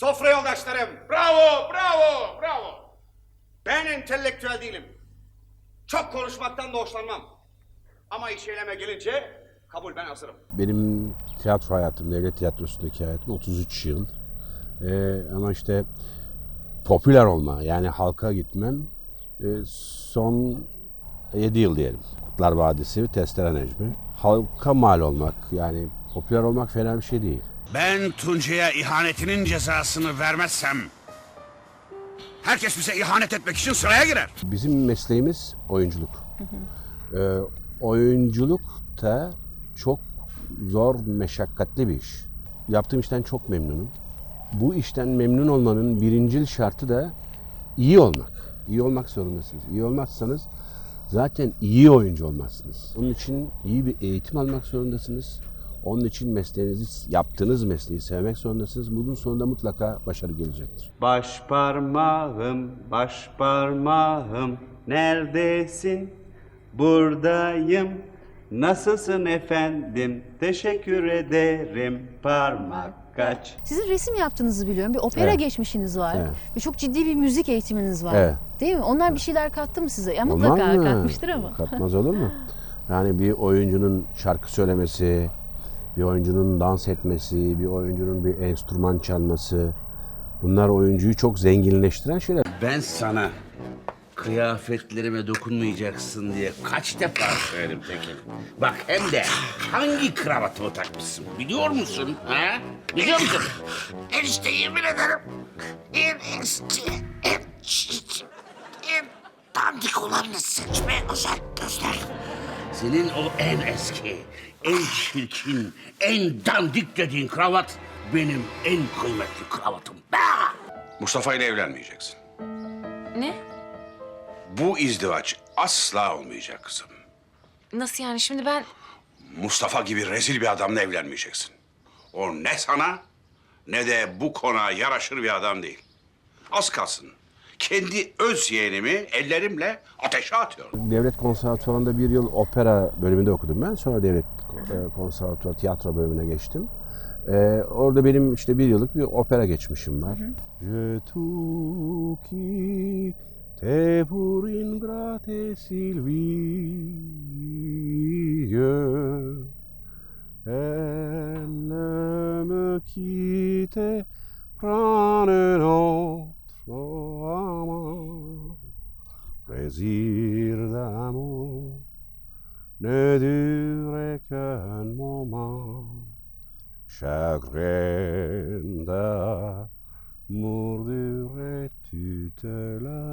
Sofra yoldaşlarım. Bravo, bravo, bravo. Ben entelektüel değilim. Çok konuşmaktan da hoşlanmam. Ama iş eyleme gelince kabul ben hazırım. Benim tiyatro hayatım, devlet tiyatrosundaki hayatım 33 yıl. Ee, ama işte popüler olma, yani halka gitmem e, son 7 yıl diyelim. Kutlar Vadisi, Testere Necmi. Halka mal olmak, yani popüler olmak fena bir şey değil. Ben Tuncay'a ihanetinin cezasını vermezsem... ...herkes bize ihanet etmek için sıraya girer. Bizim mesleğimiz oyunculuk. Ee, oyunculuk da çok zor, meşakkatli bir iş. Yaptığım işten çok memnunum. Bu işten memnun olmanın birincil şartı da iyi olmak. İyi olmak zorundasınız. İyi olmazsanız zaten iyi oyuncu olmazsınız. Onun için iyi bir eğitim almak zorundasınız. Onun için mesleğinizi, yaptığınız mesleği sevmek zorundasınız. Bunun sonunda mutlaka başarı gelecektir. Baş parmağım, baş parmağım, neredesin? Buradayım. Nasılsın efendim? Teşekkür ederim. Parmak kaç. Sizin resim yaptığınızı biliyorum. Bir opera Evet. geçmişiniz var. Evet. Ve çok ciddi bir müzik eğitiminiz var. Evet. Değil mi? Onlar bir şeyler kattı mı size? Ya mutlaka mı? katmıştır ama. Katmaz olur mu? Yani bir oyuncunun şarkı söylemesi, bir oyuncunun dans etmesi, bir oyuncunun bir enstrüman çalması bunlar oyuncuyu çok zenginleştiren şeyler. Ben sana kıyafetlerime dokunmayacaksın diye kaç defa söyledim Tekin. Bak hem de hangi kravatımı takmışsın biliyor musun? Ha? Biliyor musun? Enişte yemin ederim en eski, en, en dandik olanını seçmeye özen gösterdim. Senin o en eski, en çirkin, en dandik dediğin kravat benim en kıymetli kravatım. Bah! Mustafa ile evlenmeyeceksin. Ne? Bu izdivaç asla olmayacak kızım. Nasıl yani? Şimdi ben Mustafa gibi rezil bir adamla evlenmeyeceksin. O ne sana ne de bu konağa yaraşır bir adam değil. Az kalsın. Kendi öz yeğenimi ellerimle ateşe atıyorum. Devlet Konservatuvarı'nda bir yıl opera bölümünde okudum ben. Sonra Devlet e, Konservatuvarı tiyatro bölümüne geçtim. E, orada benim işte bir yıllık bir opera geçmişim var. Je tu qui te pour ingrate Sylvie Elle me quitte prendre autre amant Plaisir d'amour ne dure qu'un moment. Chagrin d'amour dure toute la.